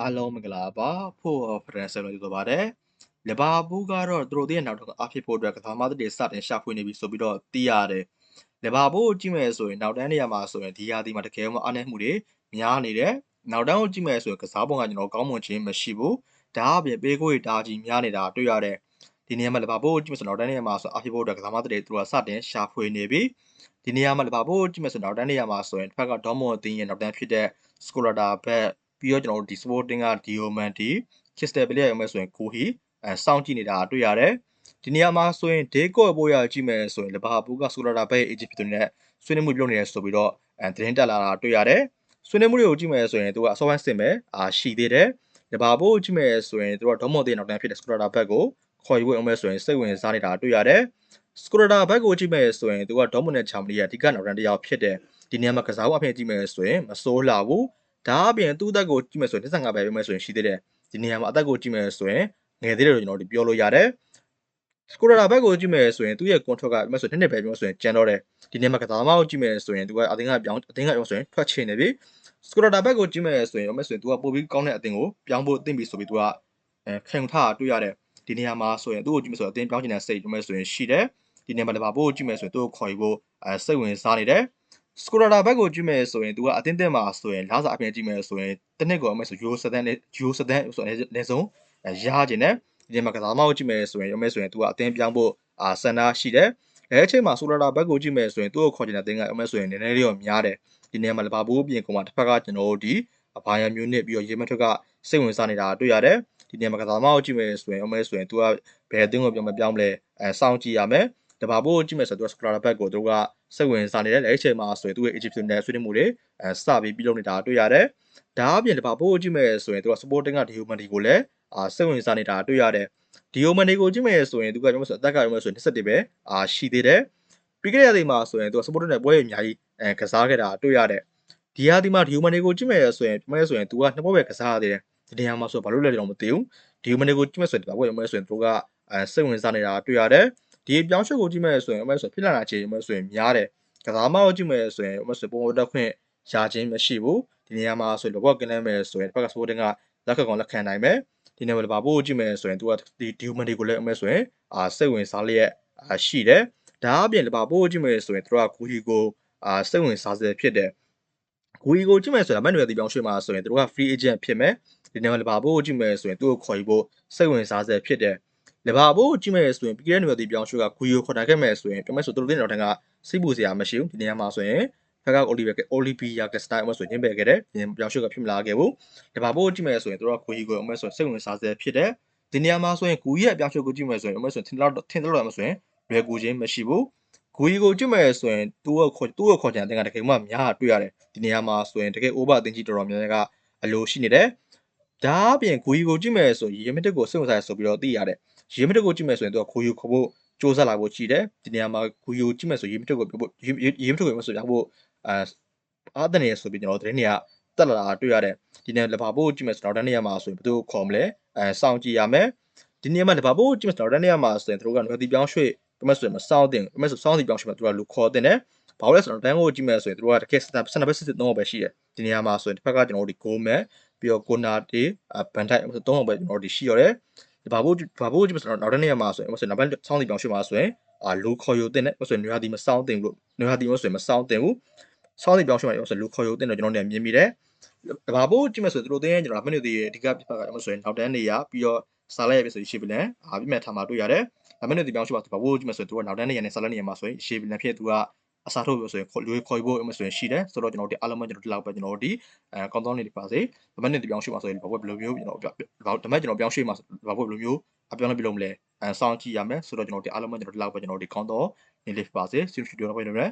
အားလုံးမင်္ဂလာပါဖို့ဖရန်ဆယ်လို့ပြောပါတယ်လီဗာပူးကတော့သူတို့ရဲ့နောက်တော့အဖြစ်ဖို့အတွက်ကစားမသတွေစတင်ရှာဖွေနေပြီဆိုပြီးတော့သိရတယ်လီဗာပူးကိုကြည့်မယ်ဆိုရင်နောက်တန်းနေရာမှာဆိုရင်ဒီယာဒီမှာတကယ်မှအားနည်းမှုတွေများနေတယ်နောက်တန်းကိုကြည့်မယ်ဆိုရင်ကစားပုံကကျွန်တော်ကောင်းမွန်ခြင်းမရှိဘူးဒါအပြင်ပေးကိုတာကြီးများနေတာတွေ့ရတယ်ဒီနေရာမှာလီဗာပူးကိုကြည့်မယ်ဆိုနောက်တန်းနေရာမှာဆိုအဖြစ်ဖို့အတွက်ကစားမသတွေသူတို့ကစတင်ရှာဖွေနေပြီဒီနေရာမှာလီဗာပူးကိုကြည့်မယ်ဆိုနောက်တန်းနေရာမှာဆိုရင်တစ်ဖက်ကဒေါမွန်အသင်းရဲ့နောက်တန်းဖြစ်တဲ့စကိုလာတာဘက် ပြီးတော့ကျွန်တော်တို့ဒီ sporting က diamond ဒီ crystal play ရအောင်မယ်ဆိုရင်ကိုဟီအဲစောင့်ကြည့်နေတာတွေ့ရတယ်ဒီနေရာမှာဆိုရင် day call ပို့ရကြည့်မယ်ဆိုရင်လဘာပူကဆိုလာတာဘက် agent ဖြစ်တဲ့ဆွေးနွေးမှုပြုလုပ်နေတယ်ဆိုပြီးတော့အဲသတင်းတက်လာတာတွေ့ရတယ်ဆွေးနွေးမှုတွေကိုကြည့်မယ်ဆိုရင်သူကအစောပိုင်းစင်ပဲအာရှိသေးတယ်လဘာပူကြည့်မယ်ဆိုရင်သူကဒေါမော်တေးနောက်တန်းဖြစ်တဲ့ scooter ဘက်ကိုခေါ်ယူအောင်မယ်ဆိုရင်စိတ်ဝင်စားနေတာတွေ့ရတယ်စကူရာဘက်ကိုကြည့်မယ်ဆိုရင်သူကဒေါမနဲ့ချာမနီရဲ့အဓိကနောက်တန်းတစ်ယောက်ဖြစ်တယ်ဒီနေရာမှာကစားဝအဖြစ်ကြည့်မယ်ဆိုရင်မစိုးလာဘူး ဒါအပြင်သူ့အသက်ကိုကြည့်မယ်ဆိုရင်25ပဲပြောမယ်ဆိုရင်ရှိသေးတယ်ဒီနေရာမှာအသက်ကိုကြည့်မယ်ဆိုရင်ငယ်သေးတယ်လို့ကျွန်တော်တို့ပြောလို့ရတယ်စကူရာဘက်ကိုကြည့်မယ်ဆိုရင်သူ့ရဲ့ contract ကပြောမယ်ဆိုရင်နှစ်နှစ်ပဲပြောမယ်ဆိုရင်ကျန်တော့တယ်ဒီနေရာမှာကစားသမားကိုကြည့်မယ်ဆိုရင်သူကအတင်းကပြောင်းအတင်းကပြောဆိုရင်ထွက်ချင်နေပြီစကူရာဘက်ကိုကြည့်မယ်ဆိုရင်ပြောမယ်ဆိုရင်သူကပို့ပြီးကောင်းတဲ့အတင်းကိုပြောင်းဖို့အသင့်ပြီဆိုပြီးသူကအဲခံထားတွေ့ရတယ်ဒီနေရာမှာဆိုရင်သူ့ကိုကြည့်မယ်ဆိုရင်အတင်းပြောင်းချင်တဲ့စိတ်ပြောမယ်ဆိုရင်ရှိတယ်ဒီနေရာမှာလဘာပို့ကိုကြည့်မယ်ဆိုရင်သူ့ကိုခေါ်ယူဖို့အဲစိတ်ဝင်စားနေတယ် စကူရာဘက်ကိုကြည့်မယ်ဆိုရင်သူကအတင်းတင်းမှာဆိုရင်လာစာအပြင်ကြည့်မယ်ဆိုရင်တစ်နှစ်ကိုအမေဆိုယူရိုစတန်ယူရိုစတန်ဆိုအနည်းဆုံးရကျင်တယ်ဒီမှာကစားသမားကိုကြည့်မယ်ဆိုရင်ရုံးမယ်ဆိုရင်သူကအတင်းပြောင်းဖို့အာစန္ဒရှိတယ်အဲအချိန်မှာဆိုလာတာဘက်ကိုကြည့်မယ်ဆိုရင်သူ့ကိုခေါ်ချင်တဲ့အတင်းကရုံးမယ်ဆိုရင်နည်းနည်းလေးတော့များတယ်ဒီနေရာမှာလဘာဘူးပြင်ကောင်မှာတစ်ဖက်ကကျွန်တော်တို့ဒီအဘာယံမျိုးနစ်ပြီးတော့ရေမထွက်ကစိတ်ဝင်စားနေတာတွေ့ရတယ်ဒီနေရာမှာကစားသမားကိုကြည့်မယ်ဆိုရင်ရုံးမယ်ဆိုရင်သူကဘယ်အတင်းကိုပြောင်းမပြောင်းမလဲအဲစောင့်ကြည့်ရမယ် တဘာဘိုးကြည့်မယ်ဆိုတော့ Scroller Back ကိုသူကစိတ်ဝင်စားနေတယ်အဲ့ဒီအချိန်မှာဆိုရင်သူ့ရဲ့ Egyptian နဲ့ဆွေးနွေးမှုတွေအဲစပြီးပြုလုပ်နေတာတွေ့ရတယ်။ဒါအပြင်တဘာဘိုးကြည့်မယ်ဆိုရင်သူက Sporting က Diomandi ကိုလည်းအာစိတ်ဝင်စားနေတာတွေ့ရတယ်။ Diomandi ကိုကြည့်မယ်ဆိုရင်သူကကျွန်တော်ဆိုအသက်ကရုံးမယ်ဆိုရင်27ပဲအာရှိသေးတယ်။ပြီးခဲ့တဲ့ချိန်မှာဆိုရင်သူက Sporting နဲ့ပွဲရအများကြီးအဲကစားခဲ့တာတွေ့ရတယ်။ဒီဟာဒီမှာ Diomandi ကိုကြည့်မယ်ဆိုရင်ပြမယ်ဆိုရင်သူကနှစ်ပွဲပဲကစားရသေးတယ်။ဒီနေရာမှာဆိုဘာလို့လဲတော့မသိဘူး။ Diomandi ကိုကြည့်မယ်ဆိုရင်ဒီပွဲရမယ်ဆိုရင်သူကအဲစိတ်ဝင်စားနေတာတွေ့ရတယ်။ ဒီပြောင်းရွှေ့ကိုကြည့်မဲ့ဆိုရင်အမဆိုဖြစ်လာတာအခြေအနေမဲ့ဆိုရင်များတယ်ကစားမကိုကြည့်မဲ့ဆိုရင်အမဆိုပုံပေါ်တက်ခွင့်ရခြင်းမရှိဘူးဒီနေရာမှာဆိုရင်လောကကင်းလဲမဲ့ဆိုရင်ဘက်ကစပိုတင်ကလက်ခကောင်လက်ခံနိုင်မယ်ဒီနေရာမှာလဘာပို့ကြည့်မဲ့ဆိုရင်သူကဒီဒီမန်ဒီကိုလည်းအမဆိုရင်အာစိတ်ဝင်စားလျက်အာရှိတယ်ဒါအပြင်လဘာပို့ကြည့်မဲ့ဆိုရင်သူကဂူဟီကိုအာစိတ်ဝင်စားစေဖြစ်တယ်ဂူဟီကိုကြည့်မဲ့ဆိုတာမန်နွယ်တီပြောင်းရွှေ့မှာဆိုရင်သူက free agent ဖြစ်မယ်ဒီနေရာမှာလဘာပို့ကြည့်မဲ့ဆိုရင်သူ့ကိုခေါ်ယူဖို့စိတ်ဝင်စားစေဖြစ်တယ် လဘာဘိုးကြည့်မယ်ဆိုရင်ပြီးခဲ့တဲ့နေရာဒီပြောင်းရွှေ့ကဂူယိုခေါ်တာခဲ့မယ်ဆိုရင်ပြောမယ်ဆိုသူတို့တဲ့နောက်ထပ်ကစိတ်ပူစရာမရှိဘူးဒီနေရာမှာဆိုရင်ဖက်ကအိုလီဗာအိုလီဗီယာကစတိုင်အမဆိုရင်ပဲခဲ့တယ်ဒီပြောင်းရွှေ့ကဖြစ်မလာခဲ့ဘူးလဘာဘိုးကြည့်မယ်ဆိုရင်သူတို့ကဂူယီကိုအမဆိုရင်စိတ်ဝင်စားစဲဖြစ်တယ်ဒီနေရာမှာဆိုရင်ဂူယီရဲ့ပြောင်းရွှေ့ကိုကြည့်မယ်ဆိုရင်အမဆိုရင်ထင်တော့ထင်တော့အမဆိုရင်လွယ်ကူခြင်းမရှိဘူးဂူယီကိုကြည့်မယ်ဆိုရင်သူ့ကိုခေါ်သူ့ကိုခေါ်ချင်တဲ့အတင်းကတကယ်မှများတွေ့ရတယ်ဒီနေရာမှာဆိုရင်တကယ် over အတင်းကြီးတော်တော်များများကအလိုရှိနေတယ် ဒါအပြင်ဂူယီကိုကြည့်မယ်ဆိုရင်ရေမတစ်ကိုစိတ်ဝင်စားရဆိုပြီးတော့သိရတယ်ရေမတက်ကိုကြည့်မယ်ဆိုရင်သူကခိုးယူခေါ်ဖို့စူးစမ်းလာဖို့ရှိတယ်ဒီနေရာမှာခိုးယူကြည့်မယ်ဆိုရေမတက်ကိုပြောဖို့ရေမတက်ကိုပြောဆိုရဖို့အာအားတနေဆိုပြီးကျွန်တော်သတင်းတွေကတက်လာတာတွေ့ရတယ်ဒီနေရာလဘာဘိုးကြည့်မယ်ဆိုတော့နောက်တန်းနေရာမှာဆိုရင်ဘယ်သူခေါ်မလဲအဲစောင့်ကြည့်ရမယ်ဒီနေရာမှာလဘာဘိုးကြည့်မယ်ဆိုတော့နောက်တန်းနေရာမှာဆိုရင်သူတို့ကငွေတီပြောင်းရွှေ့ပြမဆိုရင်မစောင့်တင်ပြမဆိုစောင့်တီပြောင်းရွှေ့မှာသူကလူခေါ်တင်တယ်ဘာလို့လဲဆိုတော့တန်းကိုကြည့်မယ်ဆိုရင်သူတို့ကတကယ်စနပ်စနပ်ပဲစစ်စစ်တော့ပဲရှိတယ်ဒီနေရာမှာဆိုရင်တစ်ဖက်ကကျွန်တော်တို့ဒီဂိုးမဲ ပြီးတော့ကိုနာတီဘန်ထိုက်ဆိုတော့ပဲကျွန်တော်တို့ဒီရှိရတယ်ဘာဖို့ဘာဖို့ကြည့်မစတော့နောက်တဲ့နေရာမှာဆိုရင်မဆိုနောက်ဘက်ဆောင်းတီပြောင်းရွှေ့မှာဆိုရင်အာလူခေါ်ယူတင်တယ်မဆိုရင်နွေဟာတီမစောင်းတင်လို့နွေဟာတီမဆိုရင်မစောင်းတင်ဘူးဆောင်းတီပြောင်းရွှေ့မှာမဆိုလူခေါ်ယူတင်တော့ကျွန်တော်တို့မြင်မိတယ်ဘာဖို့ကြည့်မဆိုသူတို့တင်းကျွန်တော်မင်းတို့ဒီအဓိကပြပါကမဆိုရင်နောက်တန်းနေရပြီးတော့စားလိုက်ရပြီဆိုရင်ရှေ့ပလန်အာပြီးမှထားမှာတွေ့ရတယ်ဒါမင်းတို့ဒီပြောင်းရွှေ့မှာဘာဖို့ကြည့်မဆိုသူကနောက်တန်းနေရနဲ့စားလိုက်နေရမှာဆိုရင်ရှေ့ပလန်ဖြစ်သူက အစားထုတ်လို့ဆိုရင်လူခေါ်ဖို့အမဆိုရင်ရှိတယ်ဆိုတော့ကျွန်တော်တို့အားလုံးပဲကျွန်တော်ဒီလောက်ပဲကျွန်တော်တို့ဒီအဲကောင်းကောင်းလေးတွေပါစေဒါမှမဟုတ်ဒီပြောင်းရွှေ့မှာဆိုရင်ဘာဘယ်လိုမျိုးကျွန်တော်ပြဒါမှမဟုတ်ကျွန်တော်ပြောင်းရွှေ့မှာဘာဘယ်လိုမျိုးအပြောင်းလဲပြလို့မလဲအဲစောင့်ကြည့်ရမယ်ဆိုတော့ကျွန်တော်ဒီအားလုံးပဲကျွန်တော်ဒီလောက်ပဲကျွန်တော်ဒီကောင်းတော့နေလေးပါစေ studio တော့ပဲနေမယ်